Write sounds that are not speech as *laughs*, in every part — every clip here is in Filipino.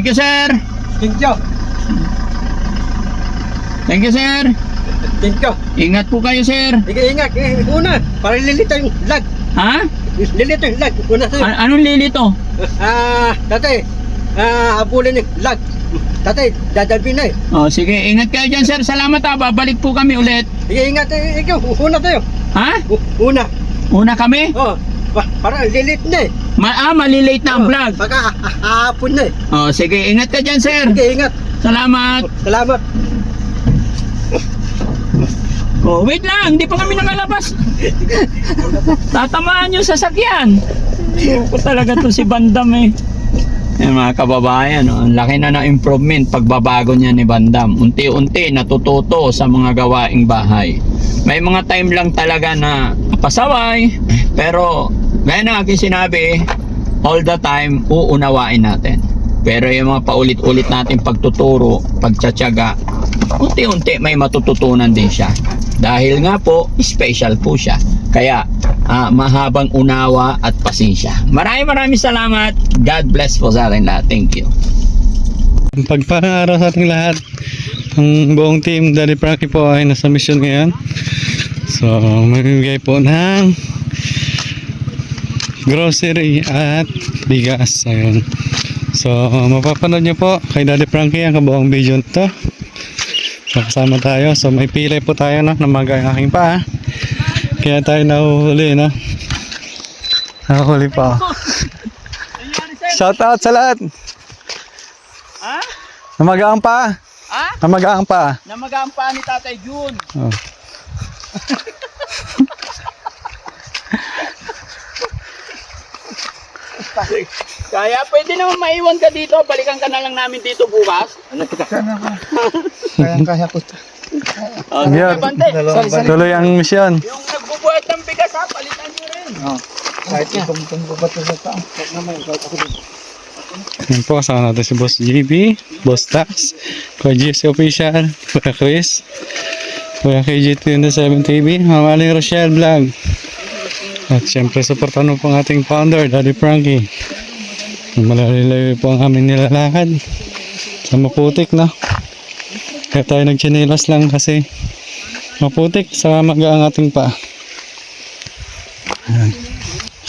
Thank you, sir. Thank you. Thank you, sir. Thank you. Ingat po kayo, sir. Ingat. Eh, Una, para lilito yung lag. Ha? Lilito yung lag. Una sa'yo. A- anong lilito? Ah, tatay. Ah, abulin yung lag. Tatay, dadalpin na eh. Oh, sige, ingat kayo dyan, sir. Salamat ha. Babalik po kami ulit. Sige, ingat. Ikaw, una tayo. Ha? U- Una. Una kami? Oh, pa- para lilit na eh. Ma ah, malilate na ang Oh, vlog. Baka ah- hapon na eh. Oh, sige, ingat ka dyan, sir. Sige, ingat. Salamat. Salamat. Oh, wait lang, hindi pa kami nakalabas. *laughs* Tatamaan yung sasakyan. Ko talaga to si Bandam eh. Eh mga kababayan, oh, ang laki na ng improvement pagbabago niya ni Bandam. Unti-unti natututo sa mga gawaing bahay. May mga time lang talaga na pasaway, pero gaya ng aking sinabi, all the time uunawain natin. Pero yung mga paulit-ulit natin pagtuturo, pagtsatsaga, unti-unti may matututunan din siya. Dahil nga po, special po siya. Kaya, ah, mahabang unawa at pasensya. Maraming maraming salamat. God bless po sa atin lahat. Thank you. Pagparang araw sa ating lahat. Ang buong team Daddy Frankie po ay nasa mission ngayon. So, mamimigay po ng grocery at bigas. Ayun. So, mapapanood nyo po kay Daddy Frankie ang kabuong video nito. So, kasama tayo. So, may pilay po tayo no, na mga aking pa. Kaya tayo nahuhuli, no? Nahuhuli pa. *laughs* Shout out sa lahat. Ha? Pa. Ha? Namagaang pa. Namagaan pa ni Tatay Jun. Oh. *laughs* Kaya pwede naman maiwan ka dito. Balikan ka na lang namin dito bukas. Kaya-kaya ko. Oh, Yeah. Tuloy ang misyon. Yung nagbubuhat ng bigas ha, palitan nyo rin. Kahit itong babato sa taas. Kahit naman, kahit ako din. Yan po, kasama natin si Boss GB, Boss Tax, Kuya GC Official, Kuya Chris, Kuya KG27 TV, Mamaling Rochelle Vlog. At syempre, supportan mo po ang ating founder, Daddy Frankie. Malalayo po ang aming nilalakad. Sa maputik na. Kaya tayo nagchinilas lang kasi maputik sa maga ang ating pa.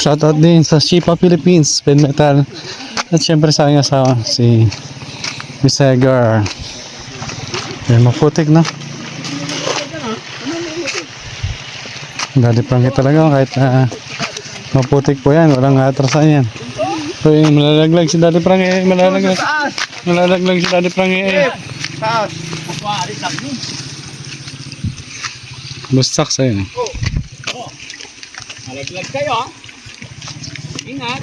Shoutout din sa Shipa Philippines, Pen Metal. At syempre sa aking asawa, si Miss Edgar. Maputik na. Dali prangke talaga kahit na maputik po yan, walang atrasan yan. So yun, malalaglag si Daddy Prangke, malalaglag. Malalaglag si Daddy. Taas. Kuwari lang yun. Bustak sa'yo. Malaglag kayo ha. Ingat.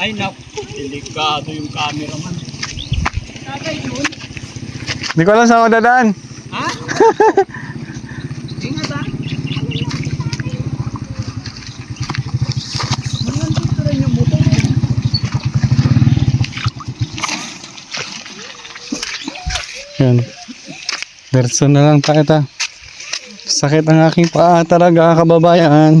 Ay naku, delikado yung cameraman. Tatay Jun. Hindi ko alam saan ako dadaan. Ha? *laughs* Ingat ha. Nandito rin yung motor. Yan. Verso na lang tayo ta. Sakit ang aking paa talaga kababayan.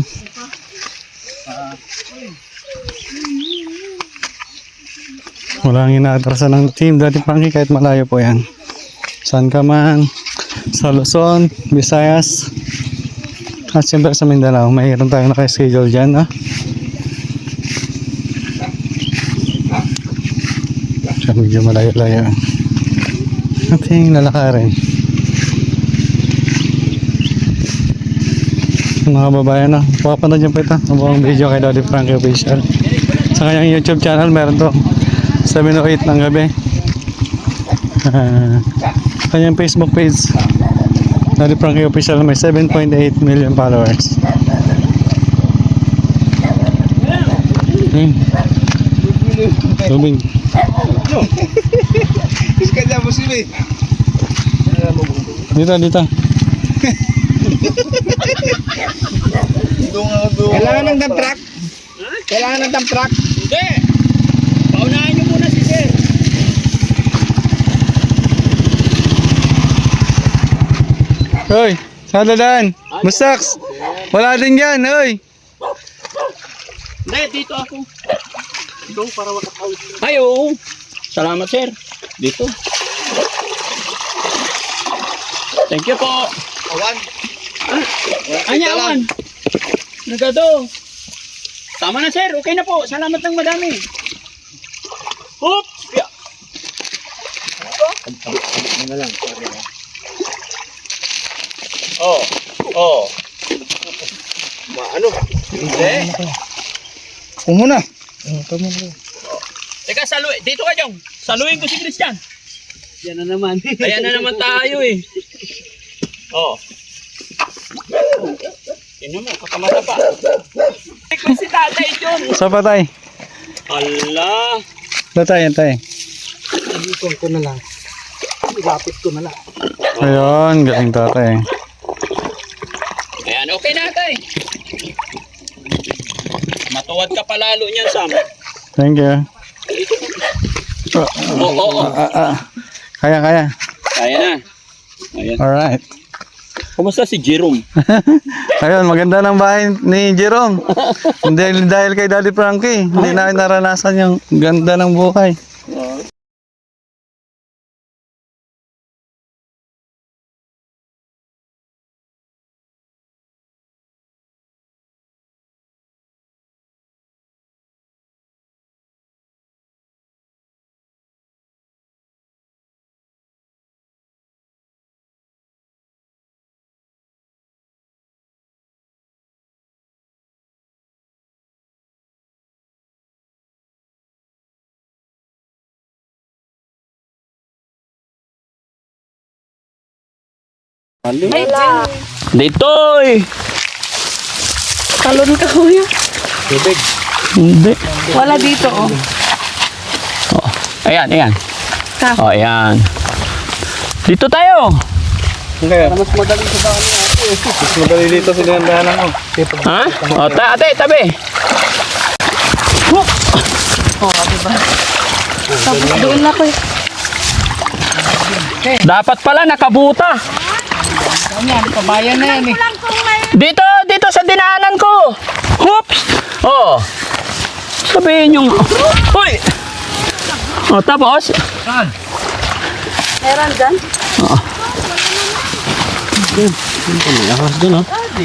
Walang inaatrasan ng team dati Frankie kahit malayo po yan. Saan ka man, sa Luzon, Visayas, at siyempre sa Mindanao, mayroon tayong naka-schedule dyan. Ha? Siya medyo malayo-layo. Ating lalakarin. Mga babayan na, papanood niyo po ito. Ang buong video kay Daddy Frankie Official. Sa kanyang YouTube channel, meron to 7 o 8 ng gabi. Ah, kanyang Facebook page, Daddy Frankie Official, may 7.8 million followers. Hmm. Tubig. Sila eh. Dito, dito. Kailangan ng dump truck. Kailangan ng dump truck. Hindi. Paunahin niyo muna si Sir. Hoy, saan dadaan? Mustaks! Wala din yan, hoy! Hindi, dito ako. gulong para makatawid. Ay, oo. Salamat, sir. Dito. Thank you po. Awan. Anya, awan. Nagado. Tama na, sir. Okay na po. Salamat ng madami. Hoop! Ya. Ano lang. Oh. Oh. Ma, ano? Hindi. Kung muna. Teka, salu dito ka, Jong. Saluhin ko si Christian. Yan na naman. *laughs* Ayan na naman tayo eh. Oh. Tingnan mo, kakamata pa. Ikaw si tatay John. Sa patay. Allah. Patay, patay. Ikon ko na lang. Ilapit ko na lang. Ayun, galing tatay. Ayan, okay na tay. Matuwad ka palalo niyan, Sam. Thank you. Oo, oo, oo. Kaya, kaya. Kaya na. Ayan. Alright. Kumusta si Jerome? *laughs* Ayun, maganda ng bahay ni Jerome. *laughs* Dahil, dahil kay Daddy Frankie, hindi namin naranasan yung ganda ng buhay. Ditoy! Talon ka kuya. Hindi. Wala dito oh. Oh. Ayan, ayan. Ka. Oh, ayan. Dito tayo. Kaya, mas madali sa daan Mas madali dito sa dinandahanan ko. Ha? O, ta ate, tabi. Oh, diba? Tapos doon na ko eh. Dapat pala nakabuta. Yan, kabayan na yan eh. Dito, dito sa dinaanan ko. Hoops! Oh. Sabihin yung... Hoy! O, tapos? Meron dyan?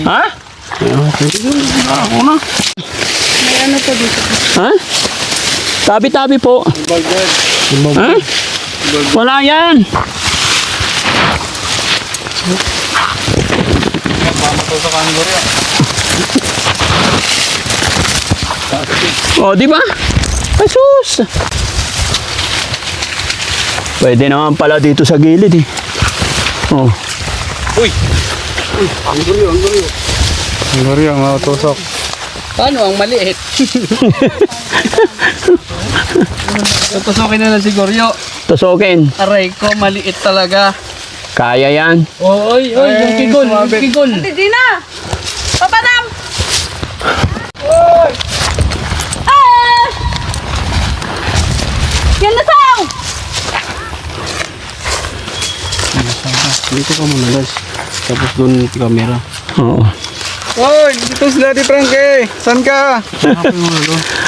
Ha? Ako na. May ano to dito. Ha? Tabi-tabi po. Ha? Wala yan. Oh, di ba? Jesus! Pwede naman pala dito sa gilid eh. Oh. Ang guri, ang mautusok. Paano ang maliit? *laughs* Tutusokin na lang si Goryo. Tusukin. Aray ko, maliit talaga. Kaya yan. Oy, oy, yung kigol, yung kigol. Ate Gina! Papanam! Ah! Yan na sao! Dito ka muna, guys. Tapos doon yung camera. Oo. Hoy, dito si Daddy Frankie. Saan ka? *laughs*